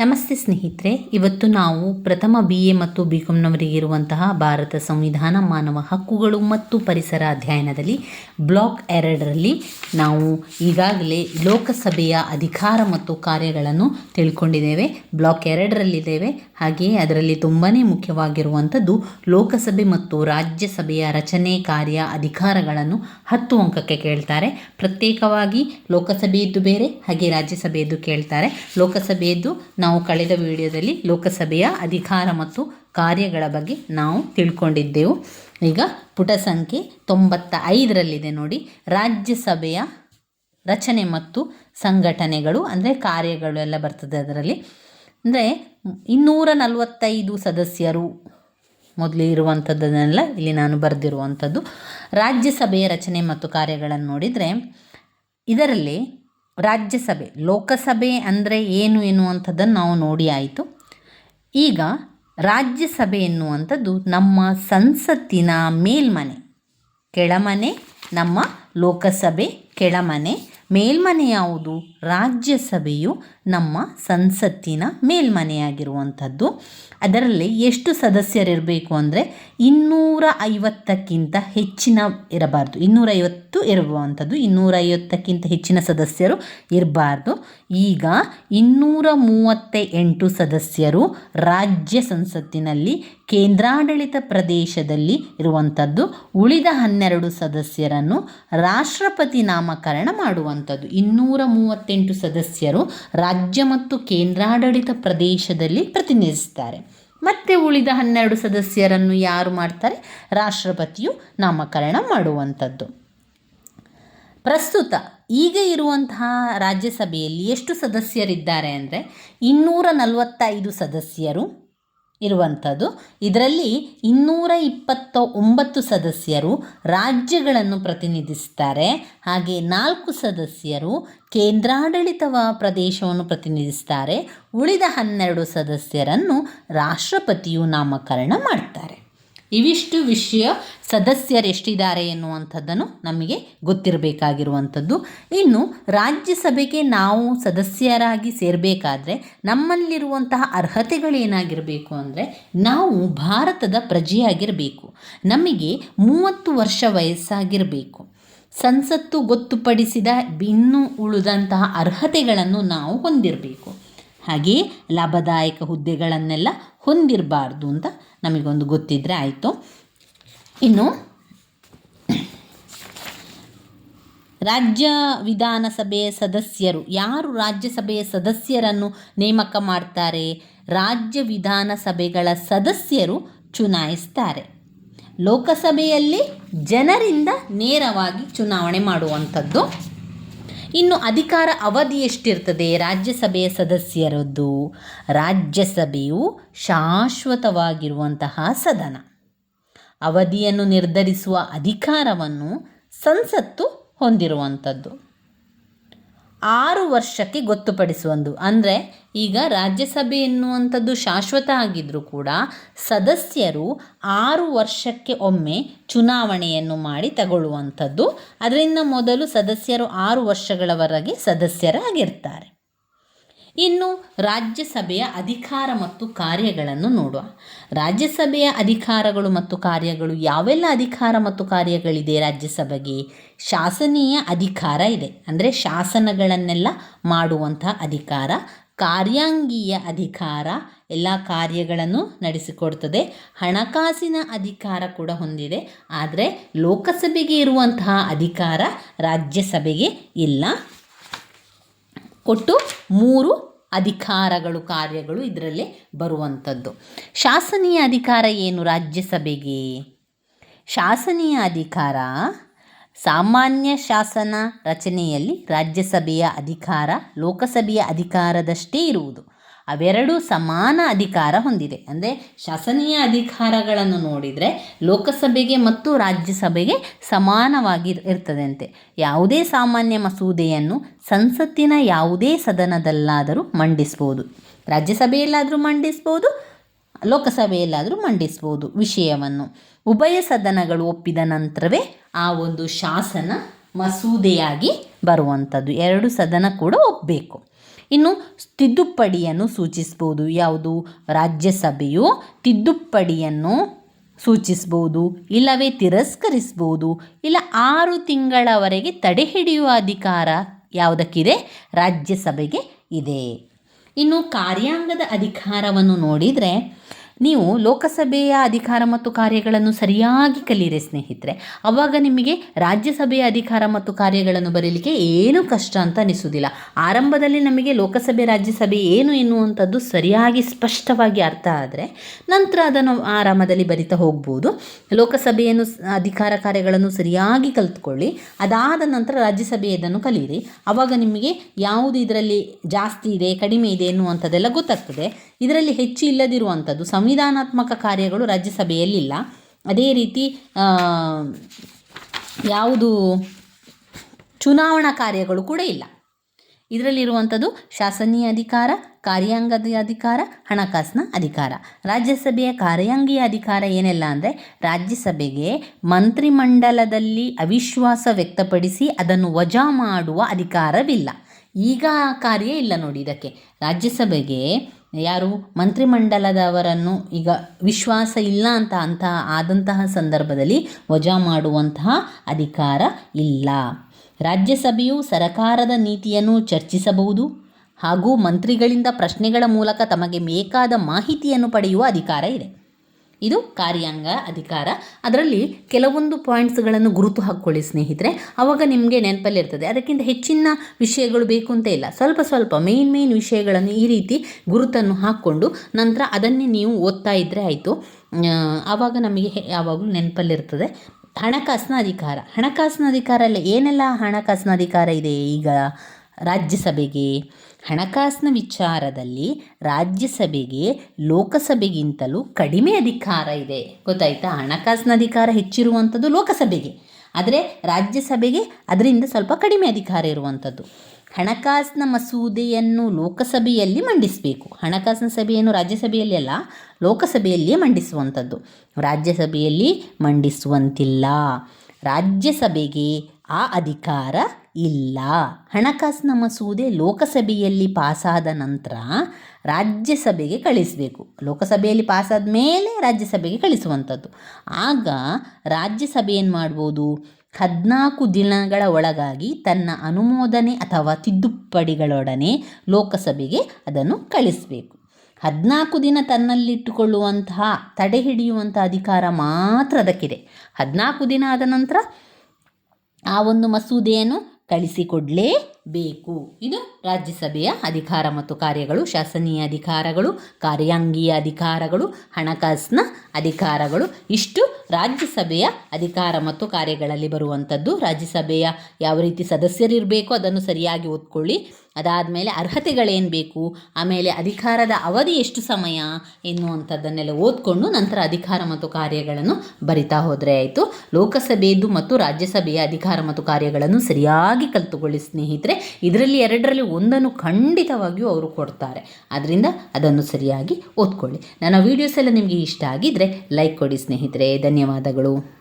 ನಮಸ್ತೆ ಸ್ನೇಹಿತರೆ, ಇವತ್ತು ನಾವು ಪ್ರಥಮ ಬಿ ಎ ಮತ್ತು ಬಿ ಕಾಮ್ನವರಿಗೆ ಇರುವಂತಹ ಭಾರತ ಸಂವಿಧಾನ ಮಾನವ ಹಕ್ಕುಗಳು ಮತ್ತು ಪರಿಸರ ಅಧ್ಯಯನದಲ್ಲಿ ಬ್ಲಾಕ್ ಎರಡರಲ್ಲಿ ನಾವು ಈಗಾಗಲೇ ಲೋಕಸಭೆಯ ಅಧಿಕಾರ ಮತ್ತು ಕಾರ್ಯಗಳನ್ನು ತಿಳ್ಕೊಂಡಿದ್ದೇವೆ. ಬ್ಲಾಕ್ ಎರಡರಲ್ಲಿದ್ದೇವೆ. ಹಾಗೆಯೇ ಅದರಲ್ಲಿ ತುಂಬಾ ಮುಖ್ಯವಾಗಿರುವಂಥದ್ದು ಲೋಕಸಭೆ ಮತ್ತು ರಾಜ್ಯಸಭೆಯ ರಚನೆ, ಕಾರ್ಯ, ಅಧಿಕಾರಗಳನ್ನು ಹತ್ತು ಅಂಕಕ್ಕೆ ಕೇಳ್ತಾರೆ. ಪ್ರತ್ಯೇಕವಾಗಿ ಲೋಕಸಭೆಯದ್ದು ಬೇರೆ, ಹಾಗೆ ರಾಜ್ಯಸಭೆಯದ್ದು ಕೇಳ್ತಾರೆ. ಲೋಕಸಭೆಯದ್ದು ಕಳೆದ ವಿಡಿಯೋದಲ್ಲಿ ಲೋಕಸಭೆಯ ಅಧಿಕಾರ ಮತ್ತು ಕಾರ್ಯಗಳ ಬಗ್ಗೆ ನಾವು ತಿಳ್ಕೊಂಡಿದ್ದೆವು. ಈಗ ಪುಟ ಸಂಖ್ಯೆ ತೊಂಬತ್ತ ಐದರಲ್ಲಿದೆ ನೋಡಿ. ರಾಜ್ಯಸಭೆಯ ರಚನೆ ಮತ್ತು ಸಂಘಟನೆಗಳು, ಅಂದರೆ ಕಾರ್ಯಗಳು ಎಲ್ಲ ಬರ್ತದೆ ಅದರಲ್ಲಿ. ಅಂದರೆ ಇನ್ನೂರ ನಲವತ್ತೈದು ಸದಸ್ಯರು ಮೊದಲು ಇರುವಂಥದ್ದನ್ನೆಲ್ಲ ಇಲ್ಲಿ ನಾನು ಬರೆದಿರುವಂಥದ್ದು ರಾಜ್ಯಸಭೆಯ ರಚನೆ ಮತ್ತು ಕಾರ್ಯಗಳನ್ನು ನೋಡಿದರೆ ಇದರಲ್ಲಿ ರಾಜ್ಯಸಭೆ, ಲೋಕಸಭೆ ಅಂದರೆ ಏನು ಎನ್ನುವಂಥದ್ದನ್ನು ನಾವು ನೋಡಿ ಆಯಿತು. ಈಗ ರಾಜ್ಯಸಭೆ ಎನ್ನುವಂಥದ್ದು ನಮ್ಮ ಸಂಸತ್ತಿನ ಮೇಲ್ಮನೆ, ಕೆಳಮನೆ, ನಮ್ಮ ಲೋಕಸಭೆ ಕೆಳಮನೆ. ಮೇಲ್ಮನೆ ಯಾವುದು? ರಾಜ್ಯಸಭೆಯು ನಮ್ಮ ಸಂಸತ್ತಿನ ಮೇಲ್ಮನೆಯಾಗಿರುವಂಥದ್ದು. ಅದರಲ್ಲಿ ಎಷ್ಟು ಸದಸ್ಯರಿರಬೇಕು ಅಂದರೆ ಇನ್ನೂರ ಐವತ್ತಕ್ಕಿಂತ ಹೆಚ್ಚಿನ ಇರಬಾರ್ದು. ಇನ್ನೂರೈವತ್ತು ಇರುವಂಥದ್ದು ಇನ್ನೂರೈವತ್ತಕ್ಕಿಂತ ಹೆಚ್ಚಿನ ಸದಸ್ಯರು ಇರಬಾರ್ದು. ಈಗ ಇನ್ನೂರ ಮೂವತ್ತ ಎಂಟು ಸದಸ್ಯರು ರಾಜ್ಯ ಸಂಸತ್ತಿನಲ್ಲಿ ಕೇಂದ್ರಾಡಳಿತ ಪ್ರದೇಶದಲ್ಲಿ ಇರುವಂಥದ್ದು. ಉಳಿದ ಹನ್ನೆರಡು ಸದಸ್ಯರನ್ನು ರಾಷ್ಟ್ರಪತಿ ನಾಮಕರಣ ಮಾಡುವಂಥದ್ದು. ಇನ್ನೂರ ಮೂವತ್ತೆಂಟು ಸದಸ್ಯರು ರಾಜ್ಯ ಮತ್ತು ಕೇಂದ್ರಾಡಳಿತ ಪ್ರದೇಶದಲ್ಲಿ ಪ್ರತಿನಿಧಿಸ್ತಾರೆ. ಮತ್ತು ಉಳಿದ ಹನ್ನೆರಡು ಸದಸ್ಯರನ್ನು ಯಾರು ಮಾಡ್ತಾರೆ? ರಾಷ್ಟ್ರಪತಿಯು ನಾಮಕರಣ ಮಾಡುವಂಥದ್ದು. ಪ್ರಸ್ತುತ ಈಗ ಇರುವಂತಹ ರಾಜ್ಯಸಭೆಯಲ್ಲಿ ಎಷ್ಟು ಸದಸ್ಯರಿದ್ದಾರೆ ಅಂದರೆ ಇನ್ನೂರ ನಲವತ್ತೈದು ಸದಸ್ಯರು ಇರುವಂಥದ್ದು. ಇದರಲ್ಲಿ ಇನ್ನೂರ ಇಪ್ಪತ್ತ ಒಂಬತ್ತು ಸದಸ್ಯರು ರಾಜ್ಯಗಳನ್ನು ಪ್ರತಿನಿಧಿಸ್ತಾರೆ. ಹಾಗೆ ನಾಲ್ಕು ಸದಸ್ಯರು ಕೇಂದ್ರಾಡಳಿತ ಪ್ರದೇಶವನ್ನು ಪ್ರತಿನಿಧಿಸ್ತಾರೆ. ಉಳಿದ ಹನ್ನೆರಡು ಸದಸ್ಯರನ್ನು ರಾಷ್ಟ್ರಪತಿಯು ನಾಮಕರಣ ಮಾಡ್ತಾರೆ. ಇವಿಷ್ಟು ವಿಷಯ ಸದಸ್ಯರೆಷ್ಟಿದ್ದಾರೆ ಎನ್ನುವಂಥದ್ದನ್ನು ನಮಗೆ ಗೊತ್ತಿರಬೇಕಾಗಿರುವಂಥದ್ದು. ಇನ್ನು ರಾಜ್ಯಸಭೆಗೆ ನಾವು ಸದಸ್ಯರಾಗಿ ಸೇರಬೇಕಾದ್ರೆ ನಮ್ಮಲ್ಲಿರುವಂತಹ ಅರ್ಹತೆಗಳೇನಾಗಿರಬೇಕು ಅಂದರೆ ನಾವು ಭಾರತದ ಪ್ರಜೆಯಾಗಿರಬೇಕು. ನಮಗೆ ಮೂವತ್ತು ವರ್ಷ ವಯಸ್ಸಾಗಿರಬೇಕು. ಸಂಸತ್ತು ಗೊತ್ತುಪಡಿಸಿದ ಇನ್ನೂ ಉಳಿದಂತಹ ಅರ್ಹತೆಗಳನ್ನು ನಾವು ಹೊಂದಿರಬೇಕು. ಹಾಗೆಯೇ ಲಾಭದಾಯಕ ಹುದ್ದೆಗಳನ್ನೆಲ್ಲ ಹೊಂದಿರಬಾರ್ದು ಅಂತ ನಮಗೊಂದು ಗೊತ್ತಿದ್ದರೆ ಆಯಿತು. ಇನ್ನು ರಾಜ್ಯ ವಿಧಾನಸಭೆಯ ಸದಸ್ಯರು, ಯಾರು ರಾಜ್ಯಸಭೆಯ ಸದಸ್ಯರನ್ನು ನೇಮಕ ಮಾಡ್ತಾರೆ? ರಾಜ್ಯ ವಿಧಾನಸಭೆಗಳ ಸದಸ್ಯರು ಚುನಾಯಿಸ್ತಾರೆ. ಲೋಕಸಭೆಯಲ್ಲಿ ಜನರಿಂದ ನೇರವಾಗಿ ಚುನಾವಣೆ ಮಾಡುವಂಥದ್ದು. ಇನ್ನು ಅಧಿಕಾರ ಅವಧಿ ಎಷ್ಟಿರ್ತದೆ? ರಾಜ್ಯಸಭೆಯ ಸದಸ್ಯರದ್ದು? ರಾಜ್ಯಸಭೆಯು ಶಾಶ್ವತವಾಗಿರುವಂತಹ ಸದನ. ಅವಧಿಯನ್ನು ನಿರ್ಧರಿಸುವ ಅಧಿಕಾರವನ್ನು ಸಂಸತ್ತು ಹೊಂದಿರುವಂಥದ್ದು. ಆರು ವರ್ಷಕ್ಕೆ ಗೊತ್ತುಪಡಿಸುವಂದು. ಅಂದರೆ ಈಗ ರಾಜ್ಯಸಭೆ ಎನ್ನುವಂಥದ್ದು ಶಾಶ್ವತ ಆಗಿದ್ದರೂ ಕೂಡ ಸದಸ್ಯರು ಆರು ವರ್ಷಕ್ಕೆ ಒಮ್ಮೆ ಚುನಾವಣೆಯನ್ನು ಮಾಡಿ ತಗೊಳ್ಳುವಂಥದ್ದು. ಅದರಿಂದ ಮೊದಲು ಸದಸ್ಯರು ಆರು ವರ್ಷಗಳವರೆಗೆ ಸದಸ್ಯರಾಗಿರ್ತಾರೆ. ಇನ್ನು ರಾಜ್ಯಸಭೆಯ ಅಧಿಕಾರ ಮತ್ತು ಕಾರ್ಯಗಳನ್ನು ನೋಡುವ. ರಾಜ್ಯಸಭೆಯ ಅಧಿಕಾರಗಳು ಮತ್ತು ಕಾರ್ಯಗಳು ಯಾವೆಲ್ಲ ಅಧಿಕಾರ ಮತ್ತು ಕಾರ್ಯಗಳಿದೆ ರಾಜ್ಯಸಭೆಗೆ? ಶಾಸನೀಯ ಅಧಿಕಾರ ಇದೆ. ಅಂದರೆ ಶಾಸನಗಳನ್ನೆಲ್ಲ ಮಾಡುವಂಥ ಅಧಿಕಾರ, ಕಾರ್ಯಾಂಗೀಯ ಅಧಿಕಾರ, ಎಲ್ಲ ಕಾರ್ಯಗಳನ್ನು ನಡೆಸಿಕೊಡ್ತದೆ. ಹಣಕಾಸಿನ ಅಧಿಕಾರ ಕೂಡ ಹೊಂದಿದೆ. ಆದರೆ ಲೋಕಸಭೆಗೆ ಇರುವಂತಹ ಅಧಿಕಾರ ರಾಜ್ಯಸಭೆಗೆ ಇಲ್ಲ. ಒಟ್ಟು ಮೂರು ಅಧಿಕಾರಗಳು, ಕಾರ್ಯಗಳು ಇದರಲ್ಲಿ ಬರುವಂಥದ್ದು. ಶಾಸನೀಯ ಅಧಿಕಾರ ಏನು ರಾಜ್ಯಸಭೆಗೆ? ಶಾಸನೀಯ ಅಧಿಕಾರ, ಸಾಮಾನ್ಯ ಶಾಸನ ರಚನೆಯಲ್ಲಿ ರಾಜ್ಯಸಭೆಯ ಅಧಿಕಾರ, ಲೋಕಸಭೆಯ ಅಧಿಕಾರದಷ್ಟೇ ಇರುವುದು. ಅವೆರಡೂ ಸಮಾನ ಅಧಿಕಾರ ಹೊಂದಿದೆ. ಅಂದರೆ ಶಾಸನೀಯ ಅಧಿಕಾರಗಳನ್ನು ನೋಡಿದರೆ ಲೋಕಸಭೆಗೆ ಮತ್ತು ರಾಜ್ಯಸಭೆಗೆ ಸಮಾನವಾಗಿ ಇರ್ತದಂತೆ. ಯಾವುದೇ ಸಾಮಾನ್ಯ ಮಸೂದೆಯನ್ನು ಸಂಸತ್ತಿನ ಯಾವುದೇ ಸದನದಲ್ಲಾದರೂ ಮಂಡಿಸ್ಬೋದು. ರಾಜ್ಯಸಭೆಯಲ್ಲಾದರೂ ಮಂಡಿಸ್ಬೋದು, ಲೋಕಸಭೆಯಲ್ಲಾದರೂ ಮಂಡಿಸ್ಬೋದು ವಿಷಯವನ್ನು. ಉಭಯ ಸದನಗಳು ಒಪ್ಪಿದ ನಂತರವೇ ಆ ಒಂದು ಶಾಸನ ಮಸೂದೆಯಾಗಿ ಬರುವಂಥದ್ದು. ಎರಡು ಸದನ ಕೂಡ ಒಪ್ಪಬೇಕು ಇನ್ನು ತಿದ್ದುಪಡಿಯನ್ನು ಸೂಚಿಸ್ಬೋದು. ಯಾವುದು? ರಾಜ್ಯಸಭೆಯು ತಿದ್ದುಪಡಿಯನ್ನು ಸೂಚಿಸ್ಬೋದು, ಇಲ್ಲವೇ ತಿರಸ್ಕರಿಸ್ಬೋದು, ಇಲ್ಲ ಆರು ತಿಂಗಳವರೆಗೆ ತಡೆ ಹಿಡಿಯುವ ಅಧಿಕಾರ ಯಾವುದಕ್ಕಿದೆ? ರಾಜ್ಯಸಭೆಗೆ ಇದೆ. ಇನ್ನು ಕಾರ್ಯಾಂಗದ ಅಧಿಕಾರವನ್ನು ನೋಡಿದರೆ ನೀವು ಲೋಕಸಭೆಯ ಅಧಿಕಾರ ಮತ್ತು ಕಾರ್ಯಗಳನ್ನು ಸರಿಯಾಗಿ ಕಲಿಯಿರಿ ಸ್ನೇಹಿತರೆ. ಅವಾಗ ನಿಮಗೆ ರಾಜ್ಯಸಭೆಯ ಅಧಿಕಾರ ಮತ್ತು ಕಾರ್ಯಗಳನ್ನು ಬರೀಲಿಕ್ಕೆ ಏನು ಕಷ್ಟ ಅಂತ ಅನಿಸುವುದಿಲ್ಲ. ಆರಂಭದಲ್ಲಿ ನಮಗೆ ಲೋಕಸಭೆ, ರಾಜ್ಯಸಭೆ ಏನು ಎನ್ನುವಂಥದ್ದು ಸರಿಯಾಗಿ ಸ್ಪಷ್ಟವಾಗಿ ಅರ್ಥ ಆದರೆ ನಂತರ ಅದನ್ನು ಆರಾಮದಲ್ಲಿ ಬರಿತಾ ಹೋಗ್ಬೋದು. ಲೋಕಸಭೆಯನ್ನು ಅಧಿಕಾರ ಕಾರ್ಯಗಳನ್ನು ಸರಿಯಾಗಿ ಕಲಿತ್ಕೊಳ್ಳಿ. ಅದಾದ ನಂತರ ರಾಜ್ಯಸಭೆಯದನ್ನು ಕಲಿಯಿರಿ. ಅವಾಗ ನಿಮಗೆ ಯಾವುದು ಇದರಲ್ಲಿ ಜಾಸ್ತಿ ಇದೆ, ಕಡಿಮೆ ಇದೆ ಎನ್ನುವಂಥದ್ದೆಲ್ಲ ಗೊತ್ತಾಗ್ತದೆ. ಇದರಲ್ಲಿ ಹೆಚ್ಚು ಇಲ್ಲದಿರುವಂಥದ್ದು ಸಂವಿಧಾನಾತ್ಮಕ ಕಾರ್ಯಗಳು ರಾಜ್ಯಸಭೆಯಲ್ಲಿಲ್ಲ ಅದೇ ರೀತಿ ಯಾವುದು ಚುನಾವಣಾ ಕಾರ್ಯಗಳು ಕೂಡ ಇಲ್ಲ. ಇದರಲ್ಲಿರುವಂಥದ್ದು ಶಾಸನೀಯ ಅಧಿಕಾರ, ಕಾರ್ಯಾಂಗದ ಅಧಿಕಾರ, ಹಣಕಾಸಿನ ಅಧಿಕಾರ. ರಾಜ್ಯಸಭೆಯ ಕಾರ್ಯಾಂಗೀಯ ಅಧಿಕಾರ ಏನೆಲ್ಲ ಅಂದರೆ ರಾಜ್ಯಸಭೆಗೆ ಮಂತ್ರಿಮಂಡಲದಲ್ಲಿ ಅವಿಶ್ವಾಸ ವ್ಯಕ್ತಪಡಿಸಿ ಅದನ್ನು ವಜಾ ಮಾಡುವ ಅಧಿಕಾರವಿಲ್ಲ. ಈಗ ಕಾರ್ಯ ಇಲ್ಲ ನೋಡಿ ಇದಕ್ಕೆ. ರಾಜ್ಯಸಭೆಗೆ ಯಾರು ಮಂತ್ರಿಮಂಡಲದವರನ್ನು ಈಗ ವಿಶ್ವಾಸ ಇಲ್ಲ ಅಂತ ಅಂತ ಆದಂತಹ ಸಂದರ್ಭದಲ್ಲಿ ವಜಾ ಮಾಡುವಂತಹ ಅಧಿಕಾರ ಇಲ್ಲ. ರಾಜ್ಯಸಭೆಯು ಸರಕಾರದ ನೀತಿಯನ್ನು ಚರ್ಚಿಸಬಹುದು ಹಾಗೂ ಮಂತ್ರಿಗಳಿಂದ ಪ್ರಶ್ನೆಗಳ ಮೂಲಕ ತಮಗೆ ಬೇಕಾದ ಮಾಹಿತಿಯನ್ನು ಪಡೆಯುವ ಅಧಿಕಾರ ಇದೆ. ಇದು ಕಾರ್ಯಾಂಗ ಅಧಿಕಾರ. ಅದರಲ್ಲಿ ಕೆಲವೊಂದು ಪಾಯಿಂಟ್ಸ್ಗಳನ್ನು ಗುರುತು ಹಾಕ್ಕೊಳ್ಳಿ ಸ್ನೇಹಿತರೆ. ಆವಾಗ ನಿಮಗೆ ನೆನಪಲ್ಲಿರ್ತದೆ ಅದಕ್ಕಿಂತ ಹೆಚ್ಚಿನ ವಿಷಯಗಳು ಬೇಕು ಅಂತ ಇಲ್ಲ. ಸ್ವಲ್ಪ ಸ್ವಲ್ಪ ಮೇನ್ ಮೇನ್ ವಿಷಯಗಳನ್ನು ಈ ರೀತಿ ಗುರುತನ್ನು ಹಾಕ್ಕೊಂಡು ನಂತರ ಅದನ್ನೇ ನೀವು ಓದ್ತಾ ಇದ್ದರೆ ಆಯಿತು. ಆವಾಗ ನಮಗೆ ಯಾವಾಗಲೂ ನೆನಪಲ್ಲಿರ್ತದೆ ಹಣಕಾಸಿನ ಅಧಿಕಾರ. ಹಣಕಾಸಿನ ಅಧಿಕಾರ ಎಲ್ಲ ಏನೆಲ್ಲ ಹಣಕಾಸಿನ ಅಧಿಕಾರ ಇದೆ ಈಗ? ರಾಜ್ಯಸಭೆಗೆ ಹಣಕಾಸಿನ ವಿಚಾರದಲ್ಲಿ ರಾಜ್ಯಸಭೆಗೆ ಲೋಕಸಭೆಗಿಂತಲೂ ಕಡಿಮೆ ಅಧಿಕಾರ ಇದೆ. ಗೊತ್ತಾಯ್ತಾ? ಹಣಕಾಸಿನ ಅಧಿಕಾರ ಹೆಚ್ಚಿರುವಂಥದ್ದು ಲೋಕಸಭೆಗೆ. ಆದರೆ ರಾಜ್ಯಸಭೆಗೆ ಅದರಿಂದ ಸ್ವಲ್ಪ ಕಡಿಮೆ ಅಧಿಕಾರ ಇರುವಂಥದ್ದು. ಹಣಕಾಸಿನ ಮಸೂದೆಯನ್ನು ಲೋಕಸಭೆಯಲ್ಲಿ ಮಂಡಿಸಬೇಕು. ಹಣಕಾಸಿನ ಸಭೆಯನ್ನು ರಾಜ್ಯಸಭೆಯಲ್ಲಿ ಅಲ್ಲ, ಲೋಕಸಭೆಯಲ್ಲಿಯೇ ಮಂಡಿಸುವಂಥದ್ದು. ರಾಜ್ಯಸಭೆಯಲ್ಲಿ ಮಂಡಿಸುವಂತಿಲ್ಲ. ರಾಜ್ಯಸಭೆಗೆ ಆ ಅಧಿಕಾರ ಇಲ್ಲ. ಹಣಕಾಸಿನ ಮಸೂದೆ ಲೋಕಸಭೆಯಲ್ಲಿ ಪಾಸಾದ ನಂತರ ರಾಜ್ಯಸಭೆಗೆ ಕಳಿಸಬೇಕು. ಲೋಕಸಭೆಯಲ್ಲಿ ಪಾಸಾದ ಮೇಲೆ ರಾಜ್ಯಸಭೆಗೆ ಕಳಿಸುವಂಥದ್ದು. ಆಗ ರಾಜ್ಯಸಭೆ ಏನು ಮಾಡ್ಬೋದು? ಹದಿನಾಲ್ಕು ದಿನಗಳ ಒಳಗಾಗಿ ತನ್ನ ಅನುಮೋದನೆ ಅಥವಾ ತಿದ್ದುಪಡಿಗಳೊಡನೆ ಲೋಕಸಭೆಗೆ ಅದನ್ನು ಕಳಿಸಬೇಕು. ಹದಿನಾಲ್ಕು ದಿನ ತನ್ನಲ್ಲಿಟ್ಟುಕೊಳ್ಳುವಂತಹ ತಡೆ ಹಿಡಿಯುವಂಥ ಅಧಿಕಾರ ಮಾತ್ರ ಅದಕ್ಕಿದೆ. ಹದಿನಾಲ್ಕು ದಿನ ಆದ ನಂತರ ಆ ಒಂದು ಮಸೂದೆಯನ್ನು ಕಳಿಸಿಕೊಡಲೇ ಕಳಿಸಿಕೊಡಲೇಬೇಕು ಇದು ರಾಜ್ಯಸಭೆಯ ಅಧಿಕಾರ ಮತ್ತು ಕಾರ್ಯಗಳು, ಶಾಸನೀಯ ಅಧಿಕಾರಗಳು, ಕಾರ್ಯಾಂಗೀಯ ಅಧಿಕಾರಗಳು, ಹಣಕಾಸಿನ ಅಧಿಕಾರಗಳು. ಇಷ್ಟು ರಾಜ್ಯಸಭೆಯ ಅಧಿಕಾರ ಮತ್ತು ಕಾರ್ಯಗಳಲ್ಲಿ ಬರುವಂಥದ್ದು. ರಾಜ್ಯಸಭೆಯ ಯಾವ ರೀತಿ ಸದಸ್ಯರಿರಬೇಕು ಅದನ್ನು ಸರಿಯಾಗಿ ಓದ್ಕೊಳ್ಳಿ. ಅದಾದಮೇಲೆ ಅರ್ಹತೆಗಳೇನು ಬೇಕು? ಆಮೇಲೆ ಅಧಿಕಾರದ ಅವಧಿ ಎಷ್ಟು ಸಮಯ ಎನ್ನುವಂಥದ್ದನ್ನೆಲ್ಲ ಓದ್ಕೊಂಡು ನಂತರ ಅಧಿಕಾರ ಮತ್ತು ಕಾರ್ಯಗಳನ್ನು ಬರಿತಾ ಹೋದರೆ ಆಯಿತು. ಲೋಕಸಭೆಯದು ಮತ್ತು ರಾಜ್ಯಸಭೆಯ ಅಧಿಕಾರ ಮತ್ತು ಕಾರ್ಯಗಳನ್ನು ಸರಿಯಾಗಿ ಕಲ್ತುಕೊಳ್ಳಿ ಸ್ನೇಹಿತರೆ. ಇದರಲ್ಲಿ ಎರಡರಲ್ಲಿ ಒಂದನ್ನು ಖಂಡಿತವಾಗಿಯೂ ಅವರು ಕೊಡ್ತಾರೆ. ಅದರಿಂದ ಅದನ್ನು ಸರಿಯಾಗಿ ಓದ್ಕೊಳ್ಳಿ. ನನ್ನ ವೀಡಿಯೋಸ್ ಎಲ್ಲ ನಿಮಗೆ ಇಷ್ಟ ಆಗಿದ್ದರೆ ಲೈಕ್ ಕೊಡಿ ಸ್ನೇಹಿತರೆ. ಧನ್ಯವಾದಗಳು.